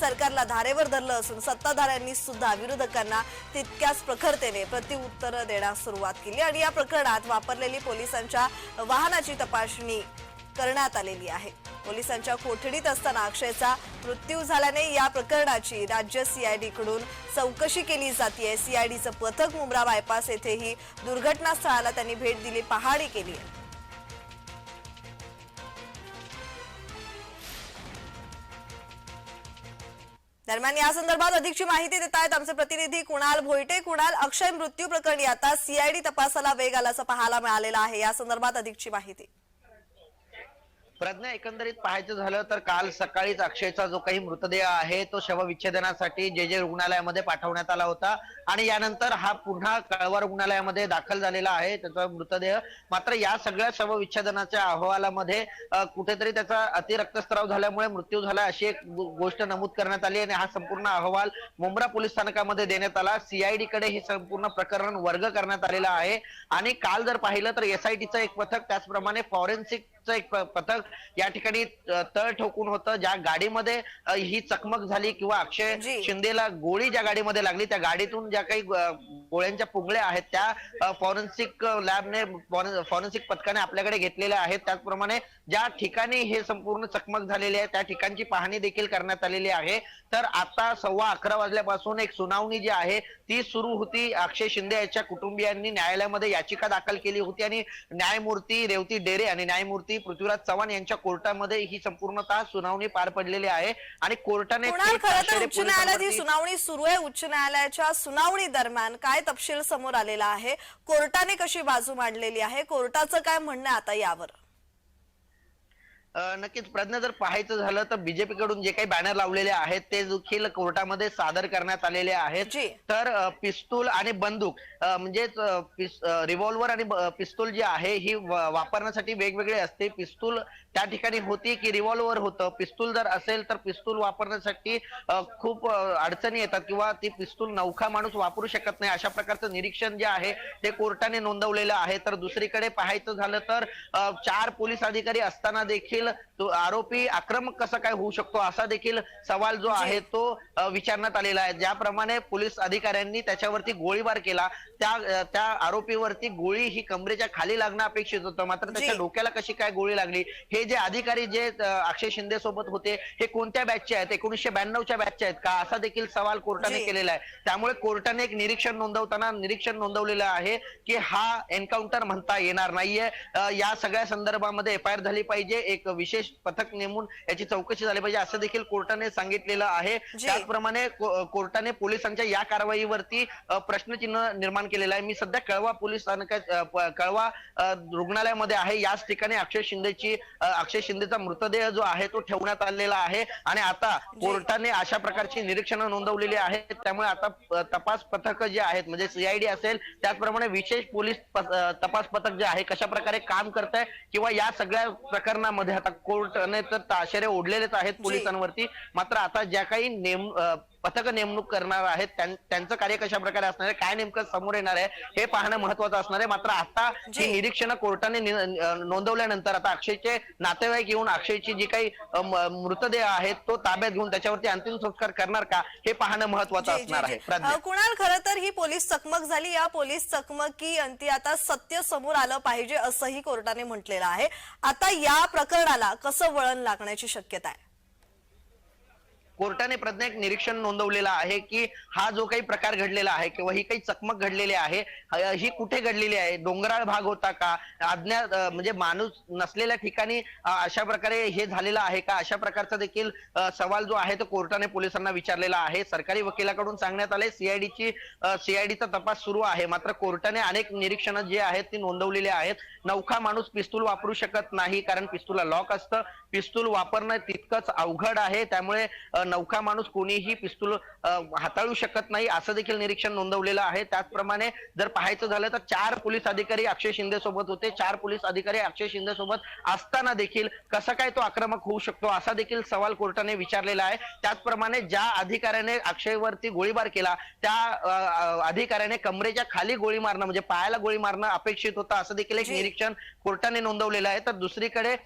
सरकारला धारेवर धरलं असून सत्ताधाऱ्यांनी सुद्धा विरोधकांना तितक्याच प्रखरतेने प्रतिउत्तर देण्यास सुरुवात केली आणि या प्रकरणात वापरलेली पोलिसांच्या वाहनाची तपासणी करण्यात आलेली आहे. पोलिसांच्या कोठडीत असताना अक्षयचा मृत्यू झाल्याने या प्रकरणाची राज्य सीआयडी कडून चौकशी केली जाते सीआयडीचं पथक मुंब्रा बायपास येथेही दुर्घटनास्थळाला त्यांनी भेट दिली पाहणी केली आहे. दरम्यान या संदर्भात अधिकची माहिती देत आहेत आमचे प्रतिनिधी कुणाल भोयटे कुणाल अक्षय मृत्यू प्रकरणी आता सीआयडी तपासाला वेग आल्याचं पाहायला मिळालेलं आहे. या संदर्भात अधिकची माहिती. प्रज्ञा एकंदरीत पाहायचं झालं तर काल सकाळीच अक्षयचा जो काही मृतदेह आहे तो शवविच्छेदनासाठी जे जे रुग्णालयामध्ये पाठवण्यात आला होता. आणि यानंतर हा पुन्हा कळवा रुग्णालयामध्ये दाखल झालेला आहे त्याचा मृतदेह. मात्र या सगळ्या शवविच्छेदनाच्या अहवालामध्ये कुठेतरी त्याचा अतिरक्तस्राव झाल्यामुळे मृत्यू झाला अशी एक गोष्ट नमूद करण्यात आली आणि हा संपूर्ण अहवाल मुंब्रा पोलीस स्थानकामध्ये देण्यात आला. सीआयडी कडे हे संपूर्ण प्रकरण वर्ग करण्यात आलेलं आहे. आणि काल जर पाहिलं तर एसआयटीचं एक पथक त्याचप्रमाणे फॉरेन्सिक एक पथक या ठिकाणी तळ ठोकून होतं ज्या गाडीमध्ये ही चकमक झाली किंवा अक्षय. शिंदेला गोळी ज्या गाडीमध्ये लागली त्या गाडीतून ज्या काही गोळ्यांच्या पुंगळ्या आहेत त्या फॉरेन्सिक लॅबने फॉरेन्सिक पथकाने आपल्याकडे घेतलेल्या आहेत. त्याचप्रमाणे ज्या ठिकाणी हे संपूर्ण चकमक झालेली आहे त्या ठिकाणची पाहणी देखील करण्यात आलेली आहे. तर आता सव्वा अकरा वाजल्यापासून एक सुनावणी जी आहे ती सुरू होती. अक्षय शिंदे याच्या कुटुंबियांनी न्यायालयामध्ये याचिका दाखल केली होती आणि न्यायमूर्ती रेवती डेरे आणि न्यायमूर्ती पृथ्वीराज चव्हाण यांच्या कोर्टामध्ये ही संपूर्णतः सुनावणी पार पडलेली आहे. आणि कोर्टाने खरं तर उच्च न्यायालयात ही सुनावणी सुरू आहे. उच्च न्यायालयाच्या सुनावणी दरम्यान काय तपशील समोर आलेला आहे? कोर्टाने कशी बाजू मांडलेली आहे? कोर्टाचं काय म्हणणं आता यावर? नक्कीच प्रज्ञा जर पाहायचं झालं तर बीजेपी कडून जे काही बॅनर लावलेले आहेत ते देखील कोर्टामध्ये सादर करण्यात आलेले आहेत. तर पिस्तूल आणि बंदूक म्हणजेच रिव्हॉल्वर आणि पिस्तूल जी आहे ही वापरण्यासाठी वेगवेगळे असते. पिस्तूल त्या ठिकाणी होती की रिव्हॉल्वर होतं. पिस्तूल जर असेल तर पिस्तूल वापरण्यासाठी खूप अडचणी येतात किंवा ती पिस्तूल नौखा माणूस वापरू शकत नाही. अशा प्रकारचं निरीक्षण जे आहे ते कोर्टाने नोंदवलेलं आहे. तर दुसरीकडे पाहायचं झालं तर चार पोलीस अधिकारी असताना देखील तो आरोपी आक्रमक कसा काय होऊ शकतो असा देखील सवाल जो आहे तो विचारण्यात आलेला आहे. ज्याप्रमाणे पोलीस अधिकाऱ्यांनी त्याच्यावरती गोळीबार केला त्या त्या आरोपीवरती गोळी ही कमरेच्या खाली लागणं अपेक्षित होतं. मात्र त्याच्या. डोक्याला कशी काय गोळी लागली? हे जे अधिकारी जे अक्षय शिंदे सोबत होते हे कोणत्या बॅचचे आहेत? एकोणीसशे ब्याण्णवच्या बॅचचे आहेत का? असा देखील सवाल कोर्टाने. केलेला आहे. त्यामुळे कोर्टाने एक निरीक्षण नोंदवताना निरीक्षण नोंदवलेलं आहे की हा एन्काउंटर म्हणता येणार नाहीये. या सगळ्या संदर्भामध्ये एफ आय आर झाली पाहिजे. एक विशेष पथक नेमून याची चौकशी झाली पाहिजे असं देखील कोर्टाने सांगितलेलं आहे. त्याचप्रमाणे कोर्टाने पोलिसांच्या या कारवाईवरती प्रश्नचिन्ह निर्माण केलेलं आहे. मी सध्या कळवा पोलीस स्थानकात कळवा रुग्णालयामध्ये आहे. याच ठिकाणी अक्षय शिंदेची अक्षय शिंदेचा मृतदेह जो आहे तो ठेवण्यात आलेला आहे. आणि आता कोर्टाने अशा प्रकारची निरीक्षणं नोंदवलेली आहेत. त्यामुळे आता तपास पथक जे आहेत म्हणजे सीआयडी असेल त्याचप्रमाणे विशेष पोलीस तपास पथक जे आहे कशा प्रकारे काम करत आहे किंवा या सगळ्या प्रकरणामध्ये आता कोर्टाने तर ताशेरे ओढलेलेच आहेत पोलिसांवरती. मात्र आता ज्या काही नेम पथक नेमणूक करणार आहेत त्यां- त्यांचं कार्य कशा प्रकारे असणार आहे काय नेमकं समोर येणार आहे हे पाहणं महत्वाचं असणार आहे. मात्र आता जी. ही निरीक्षणं कोर्टाने नोंदवल्यानंतर आता अक्षयचे नातेवाईक येऊन अक्षयची जी काही मृतदेह आहेत तो ताब्यात घेऊन त्याच्यावरती अंतिम संस्कार करणार का हे पाहणं महत्वाचं असणार. आहे. कुणाल खरं तर ही पोलीस चकमक झाली. या पोलीस चकमकी अंती आता सत्य समोर आलं पाहिजे असंही कोर्टाने म्हटलेलं आहे. आता या प्रकरणाला कसं वळण लागण्याची शक्यता आहे? कोर्टाने प्रज्ञा एक निरीक्षण नोंदवलेलं आहे की हा जो काही प्रकार घडलेला आहे किंवा ही काही चकमक घडलेली आहे ही कुठे घडलेली आहे डोंगराळ भाग होता का अज्ञात म्हणजे माणूस नसलेल्या ठिकाणी अशा प्रकारे हे झालेलं आहे का अशा प्रकारचा देखील सवाल जो आहे तो कोर्टाने पोलिसांना विचारलेला आहे. सरकारी वकिलाकडून सांगण्यात आले सीआयडीची सीआयडीचा तपास सुरू आहे. मात्र कोर्टाने अनेक निरीक्षणं जी आहेत ती नोंदवलेली आहेत. नौखा माणूस पिस्तूल वापरू शकत नाही कारण पिस्तूलला लॉक असतं. पिस्तूल वापरणं तितकंच अवघड आहे. त्यामुळे नौखा माणूस कोणीही पिस्तूल हाताळू शकत नाही असं देखील निरीक्षण नोंदवलेलं आहे. त्याचप्रमाणे जर पाहायचं झालं तर चार पोलीस अधिकारी अक्षय शिंदे सोबत होते. चार पोलीस अधिकारी अक्षय शिंदे सोबत असताना देखील कसा काय तो आक्रमक होऊ शकतो असा देखील सवाल कोर्टाने विचारलेला आहे. त्याचप्रमाणे ज्या अधिकाऱ्याने अक्षयवरती गोळीबार केला त्या अधिकाऱ्याने कमरेच्या खाली गोळी मारणं म्हणजे पायाला गोळी मारणं अपेक्षित होतं असं देखील एक. निरीक्षण कोर्टाने नोंदवलेलं आहे. तर दुसरीकडे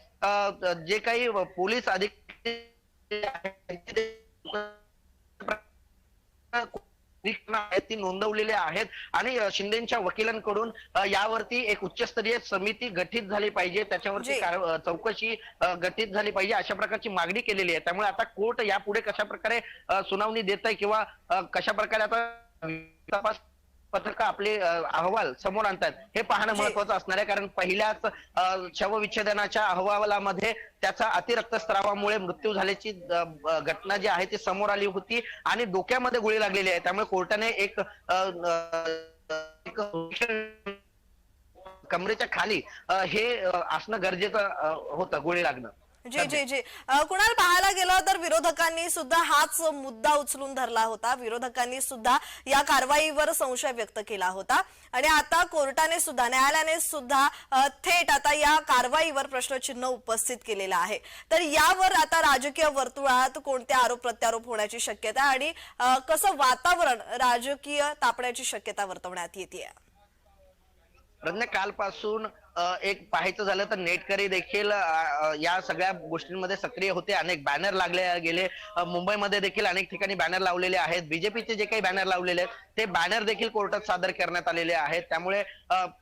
जे काही पोलीस अधिकारी आहेत, निरीक्षणं आहेत ती नोंदवलेली आहेत आणि शिंदेच्या वकिलांकडून यावरती एक उच्चस्तरीय समिती गठीत झाली पाहिजे. त्याच्यावरती चौकशी गठीत झाली पाहिजे अशा प्रकारची मागणी केलेली आहे. त्यामुळे आता कोर्ट यापुढे कशा प्रकारे सुनावणी देत आहे किंवा कशा प्रकारे आता तपास पत्रक आपले अहवाल समोर आणतात. हे पाहणं. महत्वाचं असणार आहे कारण पहिल्याच शवविच्छेदनाच्या अहवालामध्ये त्याचा अतिरक्तस्रावामुळे मृत्यू झाल्याची घटना जी आहे ती समोर आली होती आणि डोक्यामध्ये गोळी लागलेली आहे. त्यामुळे कोर्टाने एक कमरेच्या खाली हे असणं गरजेचं होतं गोळी लागणं. जी जी जी. कुणाल पाहायला गेलं तर विरोधकांनी सुद्धा हाच मुद्दा उचलून धरला होता. विरोधकांनी सुद्धा या कारवाईवर संशय व्यक्त केला होता. आणि आता कोर्टाने सुद्धा न्यायालयाने सुद्धा थेट आता या कारवाईवर प्रश्नचिन्ह उपस्थित केलेलं आहे. तर यावर आता राजकीय वर्तुळात कोणते आरोप प्रत्यारोप होण्याची शक्यता आणि कसं वातावरण राजकीय तापण्याची शक्यता वर्तवण्यात येते कालपासून एक पाहायचं झालं तर नेटकरी देखील या सगळ्या गोष्टींमध्ये सक्रिय होते. अनेक बॅनर लागले गेले. मुंबईमध्ये देखील अनेक ठिकाणी बॅनर लावलेले आहेत. बीजेपीचे जे काही बॅनर लावलेले आहेत ते बॅनर देखील कोर्टात सादर करण्यात आलेले आहेत. त्यामुळे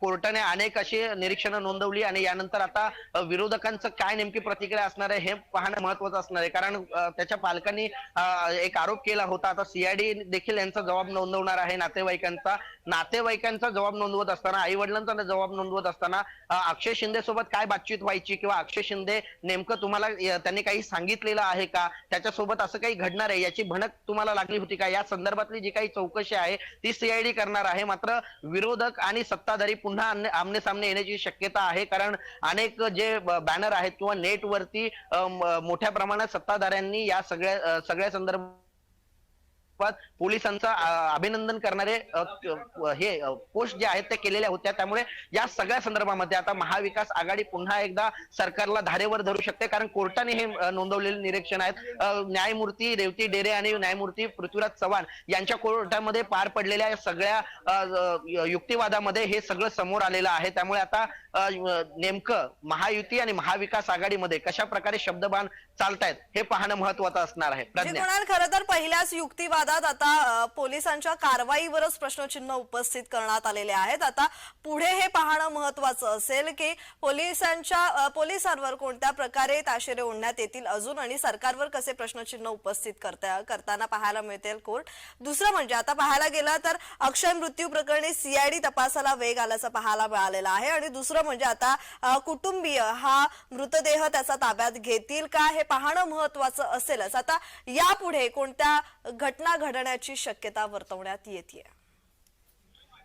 कोर्टाने अनेक अशी निरीक्षणं नोंदवली आणि यानंतर आता विरोधकांचं काय नेमकी प्रतिक्रिया असणार आहे हे पाहणं महत्वाचं असणार आहे. कारण त्याच्या पालकांनी एक आरोप केला होता. आता सीआयडी देखील यांचा जबाब नोंदवणार आहे नातेवाईकांचा. नातेवाईकांचा जबाब नोंदवत असताना आई वडिलांचा जबाब नोंदवत असताना अक्षय शिंदे सोबत काय बातचीत व्हायची? किंवा अक्षय शिंदे नेमकं तुम्हाला त्यांनी काही सांगितलेलं आहे का? त्याच्यासोबत असं काही घडणार आहे? याची भणक तुम्हाला लागली होती का? या संदर्भातली जी काही चौकशी आहे ती सीआयडी करणार आहे. मात्र विरोधक आणि सत्ताधारी पुन्हा आमने सामने येण्याची शक्यता आहे. कारण अनेक जे बॅनर आहेत किंवा नेटवरती मोठ्या प्रमाणात सत्ताधाऱ्यांनी या सगळ्या सगळ्या संदर्भात पोलिसांचं पोलिसांचा अभिनंदन करणारे हे पोस्ट जे आहेत ते केलेल्या होत्या. त्यामुळे या सगळ्या संदर्भामध्ये आता महाविकास आघाडी पुन्हा एकदा सरकारला धारेवर धरू शकते. कारण कोर्टाने हे नोंदवलेले निरीक्षण आहेत. न्यायमूर्ती रेवती डेरे आणि न्यायमूर्ती पृथ्वीराज चव्हाण यांच्या कोर्टामध्ये पार पडलेल्या या सगळ्या युक्तिवादामध्ये हे सगळं समोर आलेलं आहे. त्यामुळे आता नेमकं महायुती आणि महाविकास आघाडीमध्ये कशा प्रकारे शब्दबाण चालतायत हे पाहणं महत्वाचं असणार आहे. खरं तर पहिल्याच युक्तिवाद युक्तिवादात आता पोलिसांच्या कारवाईवरच प्रश्नचिन्ह उपस्थित करण्यात आलेले आहेत. आता पुढे हे पाहणं महत्वाचं असेल की पोलिसांच्या पोलिसांवर कोणत्या प्रकारे ताशेरे ओढण्यात येतील अजून आणि सरकारवर कसे प्रश्नचिन्ह उपस्थित करता करताना पाहायला मिळतील कोर्ट दुसरं म्हणजे आता पाहायला गेलं तर अक्षय मृत्यू प्रकरणी सीआयडी तपासाला वेग आल्याचं पाहायला मिळालेलं आहे. आणि दुसरं म्हणजे आता कुटुंबीय हा मृतदेह त्याचा ताब्यात घेतील का? हे पाहणं महत्वाचं असेलच. आता यापुढे कोणत्या घटना घडण्याची शक्यता वर्तवण्यात येते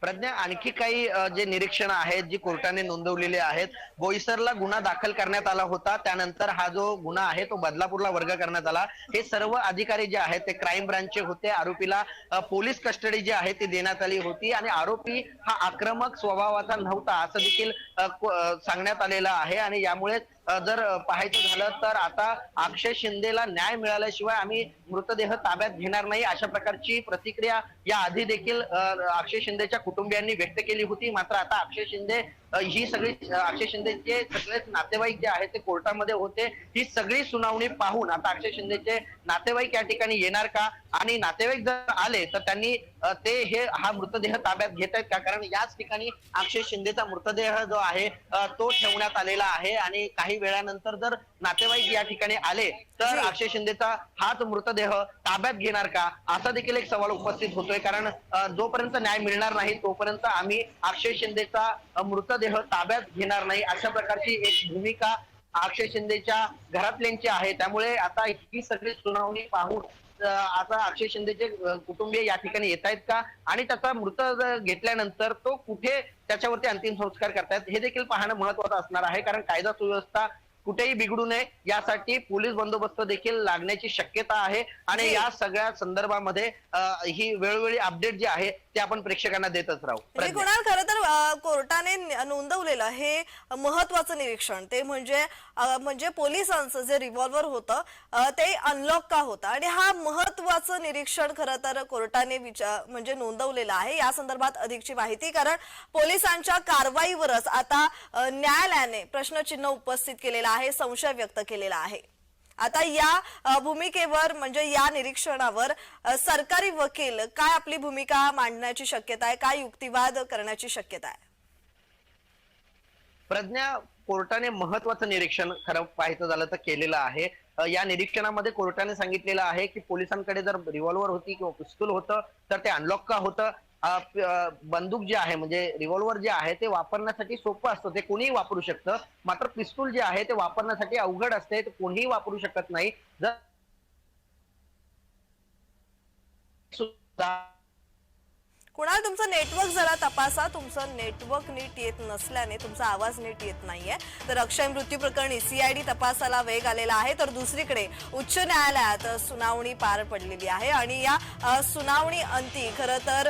प्रज्ञा आणखी काही जे निरीक्षण आहेत जी कोर्टाने नोंदवलेली आहेत बोईसरला गुन्हा दाखल करण्यात आला होता. त्यानंतर हा जो गुन्हा आहे तो बदलापूरला वर्ग करण्यात आला. हे सर्व अधिकारी जे आहेत ते क्राईम ब्रांचचे होते. आरोपीला पोलीस कस्टडी जी आहे ती देण्यात आली होती. आणि आरोपी हा आक्रमक स्वभावाचा नव्हता असं देखील सांगण्यात आलेलं आहे. आणि यामुळे जर पाहायचं झालं तर आता अक्षय शिंदेला न्याय मिळाल्याशिवाय आम्ही मृतदेह ताब्यात घेणार नाही अशा प्रकारची प्रतिक्रिया या आधी देखील अक्षय शिंदेच्या कुटुंबियांनी व्यक्त केली होती. मात्र आता अक्षय शिंदे ही सगळी अक्षय शिंदेचे सगळेच नातेवाईक जे आहेत ते कोर्टामध्ये होते. ही सगळी सुनावणी पाहून आता अक्षय शिंदेचे नातेवाईक या ठिकाणी येणार का? आणि नातेवाईक जर आले तर त्यांनी ते हे हा मृतदेह ताब्यात घेत आहेत का? कारण याच ठिकाणी अक्षय शिंदेचा मृतदेह जो आहे तो ठेवण्यात आलेला आहे. आणि काही वेळानंतर जर नातेवाईक या ठिकाणी आले तर. अक्षय शिंदेचा हाच मृतदेह ताब्यात घेणार का? असा देखील एक सवाल उपस्थित होतोय. कारण जोपर्यंत न्याय मिळणार नाही तोपर्यंत आम्ही अक्षय शिंदेचा मृतदेह ताब्यात घेणार नाही. अशा प्रकारची एक भूमिका अक्षय शिंदेच्या घरातल्यांची आहे. त्यामुळे आता ही सगळी सुनावणी पाहून आता अक्षय शिंदेचे कुटुंबीय या ठिकाणी येत आहेत का? आणि त्याचा मृत घेतल्यानंतर तो कुठे त्याच्यावरती अंतिम संस्कार करतायत हे देखील पाहणं महत्वाचं असणार आहे. कारण कायदा सुव्यवस्था कुठेही बिघडू नये यासाठी पोलीस बंदोबस्त देखील लागण्याची शक्यता आहे. आणि. या सगळ्या संदर्भामध्ये ही वेळोवेळी अपडेट जे आहे ते आपण प्रेक्षकांना देतच राहू. कुणाल खरं तर अ, कोर्टाने न- नोंदवलेलं हे महत्वाचं निरीक्षण. ते म्हणजे अ, म्हणजे पोलिसांचं जे रिव्हॉल्वर होतं अ, ते अनलॉक का होतं? आणि हा महत्वाचं निरीक्षण खरं तर कोर्टाने विचार म्हणजे नोंदवलेलं आहे. या संदर्भात अधिकची माहिती कारण पोलिसांच्या कारवाईवरच आता अ, न्यायालयाने प्रश्नचिन्ह उपस्थित केलेलं आहे संशय व्यक्त केलेला आहे. आता या भूमिकेवर म्हणजे या निरीक्षणावर सरकारी वकील काय आपली भूमिका मांडण्याची शक्यता आहे? काय युक्तिवाद करण्याची शक्यता आहे? प्रज्ञा कोर्टाने महत्वाचं निरीक्षण खरं पाहायचं झालं तर केलेलं आहे. या निरीक्षणामध्ये कोर्टाने सांगितलेलं आहे की पोलिसांकडे जर रिव्हॉल्वर होती किंवा पिस्तूल होतं तर ते अनलॉक का होतं? बंदूक जे आहे म्हणजे रिव्हॉल्वर जे आहे ते वापरण्यासाठी सोपं असतं. ते कोणीही वापरू शकतं. मात्र पिस्तूल जे आहे ते वापरण्यासाठी अवघड असते. ते कोणीही वापरू शकत नाही. जर कुणाल तुमचं नेटवर्क जरा तपासा. तुमचं नेटवर्क नीट येत नसल्याने तुमचा आवाज नीट येत नाहीये. तर अक्षय मृत्यू प्रकरणी सीआयडी तपासाला वेग आलेला आहे. तर दुसरीकडे उच्च न्यायालयात सुनावणी पार पडलेली आहे. आणि या सुनावणी अंती खरं तर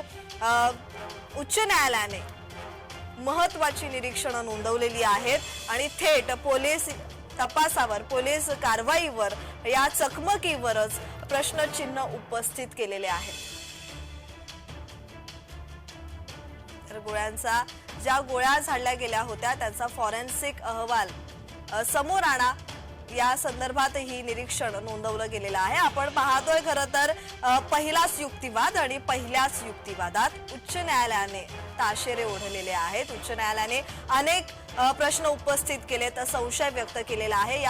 उच्च न्यायालयाने महत्वाची निरीक्षणं नोंदवलेली आहेत. आणि थेट पोलीस तपासावर पोलीस कारवाईवर या चकमकीवरच प्रश्नचिन्ह उपस्थित केलेले आहेत. तर गोळ्यांचा ज्या गोळ्या झाडल्या गेल्या होत्या त्यांचा फॉरेन्सिक अहवाल समोर आणा. या संदर्भात ही निरीक्षण नोंदवलं गेलेलं आहे. आपण पाहतोय खरं तर पहिलाच युक्तिवाद आणि पहिल्याच युक्तिवादात उच्च न्यायालयाने ताशेरे ओढलेले आहेत. उच्च न्यायालयाने अनेक प्रश्न उपस्थित केलेत संशय व्यक्त केलेला आहे. या